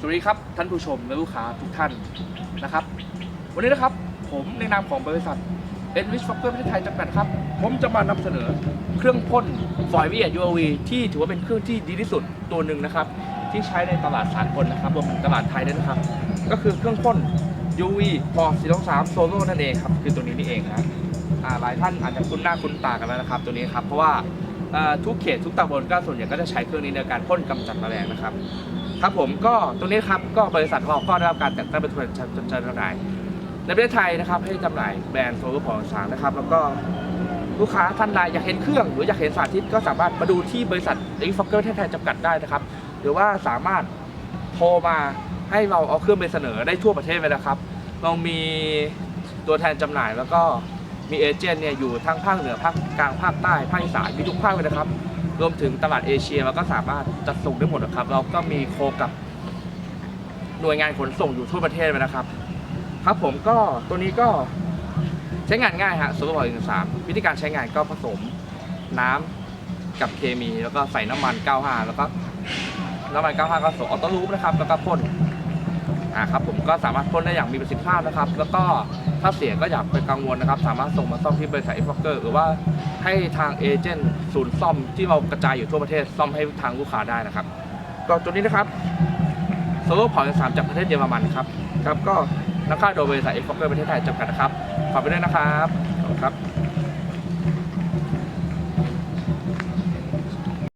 สวัสดีครับท่านผู้ชมและลูกค้าทุกท่านนะครับ วันนี้นะครับผมในนามของบริษัท e n r i c h f o c k e r ประเทศไทยจำกัดครับ ผมจะมานำเสนอเครื่องพ่นฟอยวียูวีที่ถือว่าเป็นเครื่องที่ดีที่สุดตัวหนึ่งนะครับ ที่ใช้ในตลาดสากลนะครับรวมถึงตลาดไทยด้วยนะครับ ก็คือเครื่องพ่น UV พอ423 Solo นั่นเองครับ คือตัวนี้นี่เองนะหลายท่านอาจจะคุ้นหน้าคุ้นตากันแล้วนะครับ ตัวนี้ครับเพราะว่า ทุกเขตทุกตำบลก็ส่วนใหญ่ก็จะใช้เครื่องนี้ในการพ่นกำจัดแมลงนะครับครับผมก็ตรงนี้ครับก็บริษัทของเราก็ได้รับการแต่งตั้งเป็นตัวแทนจำหน่ายในประเทศไทยนะครับให้จำหน่ายแบรนด์โซลูพอสามนะครับ แล้วก็ลูกค้าท่านใดอยากเห็นเครื่อง หรืออยากเห็นสาธิตก็สามารถมาดูที่บริษัทเอ็กซ์ฟอกเกอร์ทไทยจำกัดได้นะครับ หรือว่าสามารถโทรมาให้เราเอาเครื่องไปเสนอได้ทั่วประเทศเลยนะครับ เรามีตัวแทนจำหน่ายแล้วก็ มีเอเจนต์เนี่ยอยู่ทั้งภาคเหนือภาคกลางภาคใต้ภาคอีสานมีทุกภาคเลยนะครับ รวมถึงตลาดเอเชียเราก็สามารถจัดส่งได้หมดนะครับ เราก็มีโคกับหน่วยงานขนส่งอยู่ทั่วประเทศเลยนะครับ ครับผมก็ตัวนี้ก็ใช้งานง่ายฮะโซลาร์บอลสามวิธีการใช้งานก็ผสมน้ำกับเคมีแล้วก็ใส่น้ำมัน 95 แล้วก็น้ำมัน 95 ก็ส่งออโต้ลูปนะครับ แล้วก็พ่น อ่าครับผมก็สามารถพ่นได้อย่างมีประสิทธิภาพนะครับ แล้วก็ถ้าเสียก็อย่าไปกังวลนะครับ สามารถส่งมาซ่อมที่บริษัทเอฟเกอร์หรือว่าให้ทางเอเจนต์ศูนย์ซ่อมที่เรากระจายอยู่ทั่วประเทศซ่อมให้ทางลูกค้าได้นะครับ ก็ตัวนี้นะครับโซล่พอร์ตสามจากประเทศเยอรมันครับครับก็นำเข้าโดยบริษัทเอฟเกอร์ประเทศไทยจำกัดนะครับขอบไปด้วยนะครับขอบคุณครับ